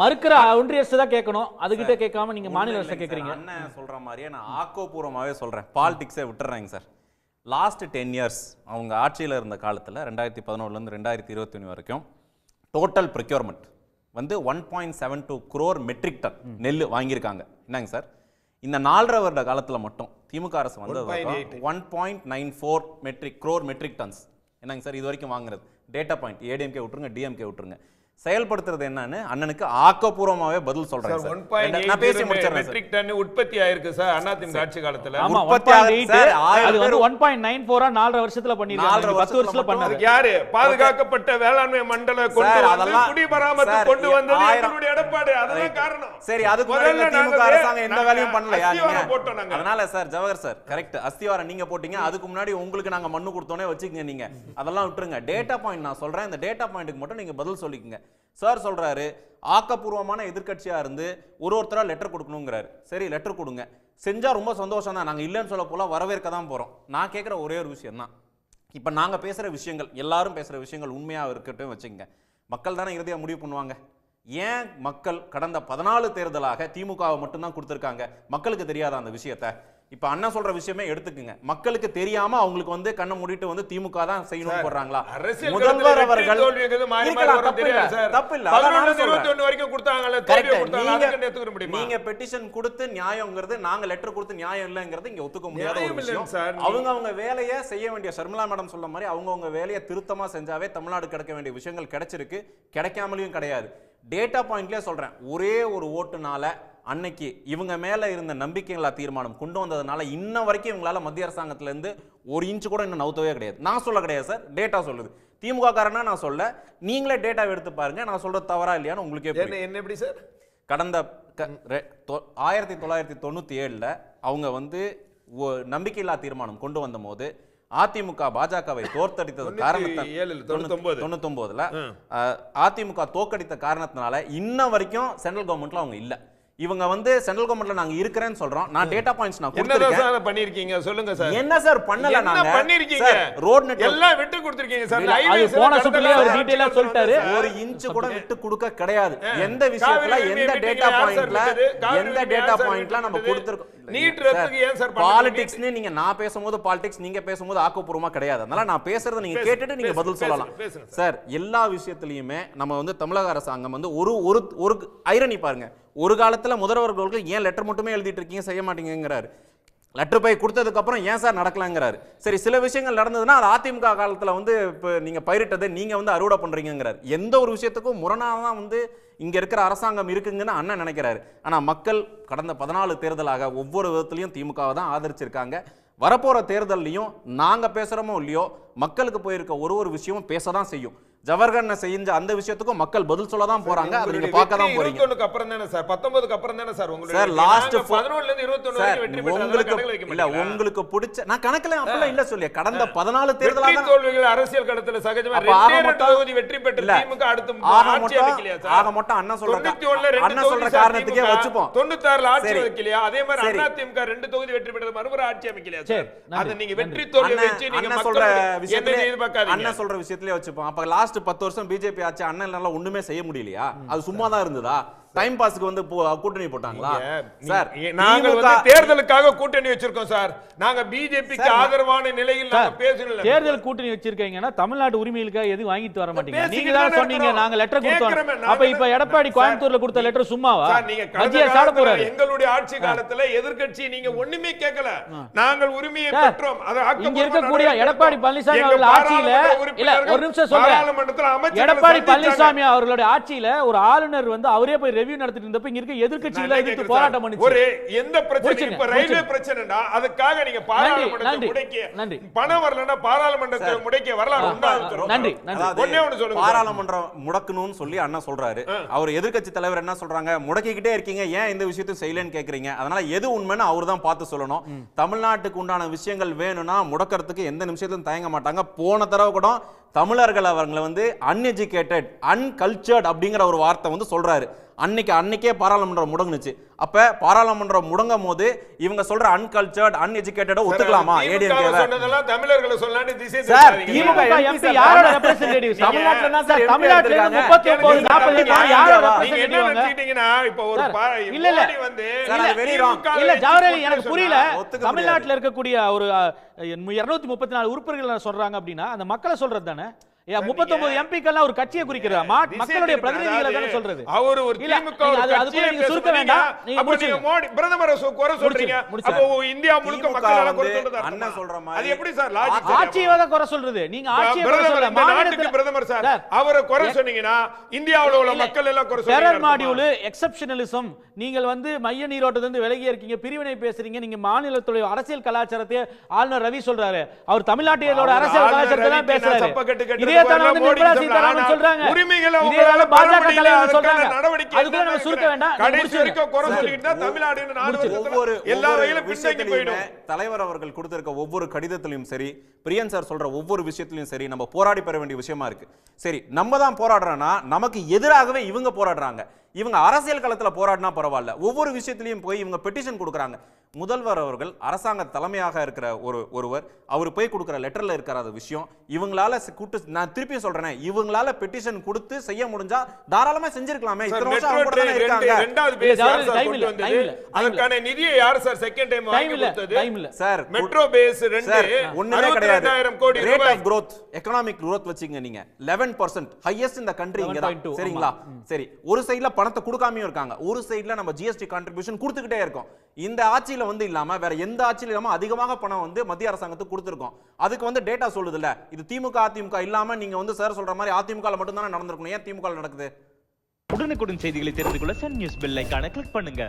மறுக்கிற ஒன்றிய அரசு தான் கேட்கணும். அதுகிட்ட கேட்காம நீங்க மாநில அரசு சார், அண்ணன் சொல்ற மாதிரியே நான் ஆக்கப்பூர்வமாவே சொல்றேன். பாலிடிக்ஸே விட்டுறேங்க சார். லாஸ்ட் டென் இயர்ஸ் அவங்க ஆட்சியில் இருந்த காலத்தில் ரெண்டாயிரத்தி பதினொன்றுலேருந்து ரெண்டாயிரத்தி இருபத்தி ஒன்று வரைக்கும் டோட்டல் ப்ரொக்யூர்மெண்ட் வந்து one point seven two crore metric ton நெல் வாங்கியிருக்காங்க. என்னங்க சார்? இந்த நாலரை வருட காலத்தில் மட்டும் திமுக அரசு வந்தது one point nine four metric crore metric tons என்னங்க சார் இது வரைக்கும் வாங்குறது? டேட்டா பாயிண்ட் ஏடிஎம்கே விட்டுருங்க டிஎம்கே விட்டுருங்க. செயல்படுத்துறது என்னன்னு அண்ணனுக்கு ஆக்கப்பூர்வமாவே பதில் சொல்றேன் ஒன் பாயிண்ட் நான் பேசி முடிச்சிடுறேன் சார். மெட்ரிக் டன் உற்பத்தி ஆயிருக்கு சார் அதிமுக ஆட்சி காலத்துல. ஆமா பாயிண்ட் அது வந்து ஒன் நைன் ஃபோரா நாலரை வருஷத்துல நாலரை பண்ணிருக்காங்க பத்து வருஷத்துல பண்ணாரு. யாரு? பாதுகாக்கப்பட்ட வேளாண்மை மண்டல கொண்டு வந்து அதெல்லாம் குடிபராமத்து சார், கொண்டு வந்தது எங்களுடைய எடப்பாடி. அதுதான் காரணம். சரி அதுக்கு முதல்ல திமுக அரசாங்கம் எந்த வேலையும் பண்ணலையா அஸ்திவாரம் நீங்க? போட்டோம் நாங்க. அதனால சார் ஜவஹர் சார் கரெக்ட் அஸ்திவாரம் நீங்க போட்டீங்க அதுக்கு முன்னாடி உங்களுக்கு நாங்க மண்ணு கொடுத்தோனே வச்சுக்கங்க நீங்க. அதெல்லாம் விட்டுருங்க. டேட்டா பாயிண்ட் நான் சொல்றேன். இந்த டேட்டா பாயிண்ட்டுக்கு மட்டும் நீங்க பதில் சொல்லிக்கங்க. சார் சொல்கிறாரு ஆக்கப்பூர்வமான எதிர்கட்சியாக இருந்து ஒரு ஒருத்தராக லெட்டர் கொடுக்கணுங்கிறாரு. சரி லெட்டர் கொடுங்க. செஞ்சால் ரொம்ப சந்தோஷம் தான் நாங்கள் இல்லைன்னு சொல்ல போல வரவேற்க தான் போகிறோம் நான் கேட்குற ஒரே ஒரு விஷயம் தான் இப்போ நாங்கள் பேசுகிற விஷயங்கள் எல்லாரும் பேசுகிற விஷயங்கள் உண்மையாக இருக்கட்டும் வச்சுங்க மக்கள் தானே இறுதியாக முடிவு பண்ணுவாங்க. ஏன் மக்கள் கடந்த பதினாலு தேர்தலாக திமுகவை மட்டும்தான் கொடுத்துருக்காங்க? மக்களுக்கு தெரியாத அந்த விஷயத்த? இப்ப அண்ணன் சொல்ற விஷயமே எடுத்துக்குங்க மக்களுக்கு தெரியாம அவங்களுக்கு வந்து கண்ணை மூடிட்டு வந்து திமுக தான் செய்யணும்னு போடுறாங்களா முதல்வர் அவர்கள் தப்பு இல்ல, தெரியாது சார். தப்பு இல்ல. அதான் 11 நானும் இருந்து சொல்றேன். 21 வரைக்கும் கொடுத்தாங்கல்ல, Correct. தோல்வியை கொடுத்தாங்க. நீங்க- பெட்டிஷன் கொடுத்து நியாயங்கிறது நாங்க லெட்டர் கொடுத்து நியாயம் இல்லைங்கிறது இங்க ஒத்துக்க முடியாத ஒரு விஷயம் அவங்க அவங்க வேலையை செய்ய வேண்டிய ஷர்மிளா மேடம் சொல்ல மாதிரி அவங்க அவங்க வேலையை திருத்தமா செஞ்சாவே தமிழ்நாடு கிடைக்க வேண்டிய விஷயங்கள் கிடைச்சிருக்கு கிடைக்காமலையும் கிடையாது டேட்டா பாயிண்ட்லயே சொல்றேன் ஒரே ஒரு ஓட்டுனால அன்னைக்கு இவங்க மேல இருந்த நம்பிக்கைகளா தீர்மானம் கொண்டு வந்ததுனால இன்ன வரைக்கும் இவங்களால மத்திய அரசாங்கத்துல இருந்து ஒரு இன்ச் கூட இன்னும் நவுத்தவே கிடையாது. நான் சொல்ல கிடையாது சார். டேட்டா சொல்லுது. திமுக காரனா நான் சொல்ல. நீங்களே டேட்டா எடுத்து பாருங்க. நான் சொல்றது தவறா இல்லையான்னு உங்களுக்கே. என்ன எப்படி சார்? கடந்த ஆயிரத்தி தொள்ளாயிரத்தி தொண்ணூத்தி ஏழுல அவங்க வந்து நம்பிக்கையில்லா தீர்மானம் கொண்டு வந்த போது அதிமுக பாஜகவை தோற்கடித்தது தொண்ணூத்தொன்பது. தொண்ணூத்தொன்பதுல அதிமுக தோற்கடித்த காரணத்தினால இன்ன வரைக்கும் சென்ட்ரல் கவர்மெண்ட்ல அவங்க இல்ல. இவங்க வந்து சென்ட்ரல் கவர்மெண்ட்ல நாங்க இருக்கிறேன்னு சொல்றோம். நான் டேட்டா பாயிண்ட்ஸ் நான் கொடுத்திருக்கேன். சார் பண்ணிருக்கீங்க? சொல்லுங்க சார் என்ன சார் பண்ணல என்ன நாங்க பண்ணிருக்கீங்க? ரோட் நெட்வொர்க் எல்லாம் விட்டு கொடுத்திருக்கீங்க சார் அது போன detail ஆ ஆட்சி சொல்லிட்டாரு. ஒரு. இன்ச் கூட விட்டு கொடுக்க கிடையாது. எந்த விஷயத்துல எந்த டேட்டா பாயிண்ட்ல எந்த டேட்டா பாயிண்ட்ல நம்ம? கொடுத்திருக்கோம்? நீட் ரத்துக்கு ஏன் சார் பண்ணல? பாலிடிக்ஸ்னு நீங்க நான் பேசும்போது பாலிடிக்ஸ் நீங்க பேசும்போது ஆக்கப்பூர்வமா கிடையாது. அதனால நான் பேசுறத நீங்க கேட்டுட்டு நீங்க பதில் சொல்லலாம். சார் எல்லா விஷயத்திலயுமே நம்ம வந்து தமிழக அரசாங்கம் வந்து ஒரு ஒரு ஒரு ஐரணி பாருங்க. ஒரு காலத்தில் முதல்வர்களுக்கு ஏன் லெட்டர் மட்டுமே எழுதிட்டு இருக்கீங்க செய்ய மாட்டீங்கங்கிறாரு. லெட்டர் போய் கொடுத்ததுக்கப்புறம் ஏன் சார் நடக்கலங்கிறாரு. சரி சில விஷயங்கள் நடந்ததுன்னா அது அதிமுக காலத்தில் வந்து இப்போ நீங்கள் பயிரிட்டதை நீங்கள் வந்து அறுவடை பண்ணுறீங்கிறார் எந்த ஒரு விஷயத்துக்கும் முரணாக தான் வந்து இங்கே இருக்கிற அரசாங்கம் இருக்குங்கன்னு அண்ணன் நினைக்கிறாரு. ஆனால் மக்கள் கடந்த பதினாலு தேர்தலாக ஒவ்வொரு விதத்துலையும் திமுகவை தான் ஆதரிச்சிருக்காங்க. வரப்போகிற தேர்தல்லையும் நாங்கள் பேசுகிறோமோ இல்லையோ மக்களுக்கு போயிருக்க ஒரு ஒரு விஷயமும் பேச தான் செய்யும். ஜவஹர்கண்ண செஞ்ச அந்த விஷயத்துக்கும் மக்கள் பதில் சொல்ல தான் போறாங்க அதை நீங்க பார்க்க தான் வெற்றி போறீங்க 21 க்கு அப்புறம் தானே சார் 19 க்கு அப்புறம் தானே சார் உங்களுடைய சார்? லாஸ்ட் நாங்க 11 ல இருந்து 21 சார் வரைக்கும் வெற்றி பெற்றதெல்லாம் உங்களுக்கு இல்ல? உங்களுக்கு பிடிச்ச நான் கணக்குல அப்பெல்லாம் இல்ல சொல்லிய கடந்த பதினாலு தேர்தலா வெற்றி தான் தோல்விகள் அரசியல் களத்துல சகஜமா தொகுதி வெற்றி பெற்ற. திமுக அடுத்து ஆக ஆட்சி மொத்தம் அமைக்கலையா சார் ஆக மொத்தம் அண்ணன் சொல்ற கா- 91 ல ரெண்டு அண்ணன் சொல்ற காரணத்துக்கே. வச்சுப்போம் 96 ல ஆட்சி. வைக்கலையா அதே மாதிரி. அண்ணா திமுக ரெண்டு தொகுதி வெற்றி பெற்றது மறுமுறை ஆட்சி அமைக்கலையா சரி, அது நீங்க. வெற்றி தோல்வி வச்சு நீங்க சொல்ற மக்கள் விஷயத்திலே அண்ணன் சொல்ற விஷயத்திலே வச்சுப்போம் அப்ப லாஸ்ட் பத்து வருஷம் பிஜேபி ஆச்சு அண்ணன் ஒண்ணுமே செய்ய முடியலையா? அது சும்மா தான் இருந்ததா? டைம் பாஸ்க்கு வந்து கூட்டணி போட்டாங்களா? நீங்க- சார் நீ- நாங்கள் திமுக வந்து தேர்தலுக்காக கூட்டணி வச்சிருக்கோம் சார் நாங்க பிஜேபிக்கு ஆதரவான நிலையில் நாங்க பேசல தேர்தல் கூட்டணி வச்சிருக்கீங்கன்னா தமிழ்நாட்டு உரிமைகளுக்காக எதுவும் வாங்கிட்டு வர மாட்டீங்க? நீங்க தான் சொன்னீங்க. நாங்க லெட்டர் கொடுத்தோம். நாங்க அப்ப இப்ப எடப்பாடி கோயம்புத்தூர்ல கொடுத்த லெட்டர் சும்மாவா? நீங்க சாட போறாரு. எங்களுடைய ஆட்சி காலத்துல எதிர்க்கட்சி நீங்க ஒண்ணுமே கேட்கல. நாங்கள் உரிமையை பெற்றோம். இங்க இருக்கக்கூடிய எடப்பாடி. பழனிசாமி அவர்கள் ஆட்சியில இல்ல ஒரு நிமிஷம் சொல்றேன். எடப்பாடி. பழனிசாமி அவர்களுடைய ஆட்சியில ஒரு ஆளுநர் வந்து அவரே போய் ரெவியூ நடத்திட்டு இருந்தப்ப இங்க இருக்க என்ன எதிர்த்து போராட்டம் பண்ணுச்சு. ஒரு எந்த பிரச்சனை இப்ப ரயில்வே. பிரச்சனைடா அதுக்காக நீங்க பாராளுமன்றத்தை முடக்கி நன்றி. பணம் வரலன்னா பாராளுமன்றத்தை முடக்கிய வரலாறு உண்டா சொல்லுங்க. நன்றி ஒண்ணே ஒண்ணு சொல்லுங்க. பாராளுமன்றம் முடக்கணும்னு சொல்லி அண்ணா சொல்றாரு. அவர் எதிர்க்கட்சி தலைவர் என்ன சொல்றாங்க? முடக்கிக்கிட்டே இருக்கீங்க. ஏன் இந்த விஷயத்தையும் செய்யலன்னு கேக்குறீங்க? அதனால எது உண்மைன்னு அவர் தான் பார்த்து சொல்லணும். தமிழ்நாட்டுக்கு உண்டான விஷயங்கள் வேணும்னா முடக்கிறதுக்கு எந்த நிமிஷத்திலும் தயங்க மாட்டாங்க. போன தடவை கூட தமிழர்கள் அவங்களை வந்து அன்எஜுகேட்டட் அன்கல்ச்சர்ட் அப்படிங்கிற ஒரு வார்த்தை வந்து சொல்கிறாரு அன்னைக்கு அன்னைக்கே பாராளுமன்றம் முடங்குனுச்சு. அப்ப பாராளுமன்றம் முடங்கும் போது இவங்க சொல்ற அன்கல்ச்சர்ட் அன்எஜுகேட்டட ஒத்துக்கலாமா? ஏடிஎம்கே சொன்னதெல்லாம் தமிழர்களை சொல்லான்னு திசை சார். திமுக யாரோட? தமிழ்நாட்டுல தான் சார் தமிழ்நாட்டுல யாரோட நீங்க? என்ன? நினைச்சிட்டீங்கன்னா, இப்ப ஒரு இல்ல, இல்ல. வந்து இல்ல ஜவஹர்லால் எனக்கு புரியல. தமிழ்நாட்டுல இருக்கக்கூடிய ஒரு இருநூத்தி முப்பத்தி நாலு உறுப்பினர்கள் சொல்றாங்க அப்படின்னா அந்த மக்களை சொல்றது தானே? முப்பத்தொன்பது எம்பிக்கெல்லாம் ஒரு கட்சியை குறிக்கிறதா. மா- திசை மக்களுடைய திருப்பி, பிரதிநிதிகளை தானே அதாவது சொல்றது. அவர் ஒரு திமுக கட்சியை சுருக்க. வேண்டாம். மோடி பிரதமரை குறை சொல்றீங்க. முடிச்சிருங்க. அப்போ இந்தியா முழுக்க திமுக மக்கள் எல்லாம் குறை வந்து சொல்றது அண்ணன் அர்த்தமா? சொல்ற மாதிரி அது எப்படி சார்? லாஜிக் ஆட்சியை தான் குறை சொல்றது. நீங்க ஆட்சியை குறை பிரதமர் சொல்ல இந்த நாட்டுக்கு மாநிலத்துல பிரதமர் சார் சார், அவரை குறை சொன்னீங்கன்னா இந்தியாவுல உள்ள. மக்கள் எல்லாம் குறை டெரர் சொல்றீங்க மாடியூல் எக்ஸப்ஷனலிசம் நீங்கள் வந்து மைய நீரோட்டத்திலிருந்து விலகி இருக்கீங்க. பிரிவினை பேசுறீங்க. நீங்க மாநிலத்துடைய அரசியல் கலாச்சாரத்தை ஆளுநர் ரவி சொல்றாரு. அவர் தமிழ்நாட்டியோட அவர் அரசியல் கலாச்சாரத்தை தான் பேசுறாரு. வந்து நிர்மலா. சீதாராமன் சொல்றாங்க. உரிமைகளை உங்களால பாஜக தலைவர் அதுக்கான சொல்றாங்க. நடவடிக்கை அதுக்குள்ள நம்ம என்னன்னு சுருக்க வேண்டாம். நீங்க கடைசி முடிச்சிருங்க. வரைக்கும் குறை சார், சொல்லிட்டு தான் தமிழ்நாடு நாடு ஒவ்வொரு எல்லா ஒவ்வொரு வகையிலும் பின்தங்கி விஷயத்திலையுமே போயிடும். தலைவர் அவர்கள் கொடுத்திருக்க ஒவ்வொரு கடிதத்திலையும் சரி பிரியன் சார் சொல்ற ஒவ்வொரு விஷயத்திலையும் சரி நம்ம போராடி பெற வேண்டிய விஷயமா இருக்கு. சரி நம்ம தான் போராடுறோம்னா நமக்கு எதிராகவே இவங்க போராடுறாங்க. இவங்க அரசியல் களத்துல போராடினா பரவாயில்ல. ஒவ்வொரு விஷயத்திலையும் போய் இவங்க பெட்டிஷன் கொடுக்குறாங்க. முதல்வர் அவர்கள் அரசாங்க தலைமையாக இருக்கிற ஒரு ஒருவர் அவர் போய் கொடுக்குற லெட்டர்ல இருக்கிற அது விஷயம் இவங்களால கூட்டு நான் திருப்பியும் சொல்றேன் இவங்களால பெட்டிஷன் கொடுத்து செய்ய முடிஞ்சா தாராளமா செஞ்சிருக்கலாமே. சார், இத்தனை வருஷம் அதுக்கான நிதியை யார் சார் செகண்ட் டைம் வாங்கி கொடுத்தது? சார் மெட்ரோ பேஸ் ரெண்டு. ஒண்ணுமே கிடையாது. 62,000 கோடி rate of growth economic growth வச்சீங்க நீங்க. 11% பர்சன்ட் ஹையஸ்ட் இந்த கண்ட்ரி இங்க தான் 11.2, சரிங்களா? சரி ஒரு சைடுல பணத்தை கொடுக்காமயும் இருக்காங்க. ஒரு சைடில் நம்ம ஜிஎஸ்டி கான்ட்ரிபியூஷன் கொடுத்துக்கிட்டே இருக்கோம். இந்த ஆட்சியில வந்து இல்லாமல் வேற எந்த ஆட்சியில் இல்லாமல் அதிகமாக பணம் வந்து மத்திய அரசாங்கத்துக்கு கொடுத்துருக்கோம். அதுக்கு வந்து டேட்டா சொல்லுதுல்ல. இது திமுக அதிமுக இல்லாமல் நீங்க வந்து சார் சொல்ற மாதிரி அதிமுக மட்டும் தானே நடந்திருக்கணும். ஏன் திமுக நடக்குது? உடனுக்குடன் செய்திகளை தெரிந்து கொள்ள சன் நியூஸ் பெல் ஐக்கான கிளிக் பண்ணுங்க.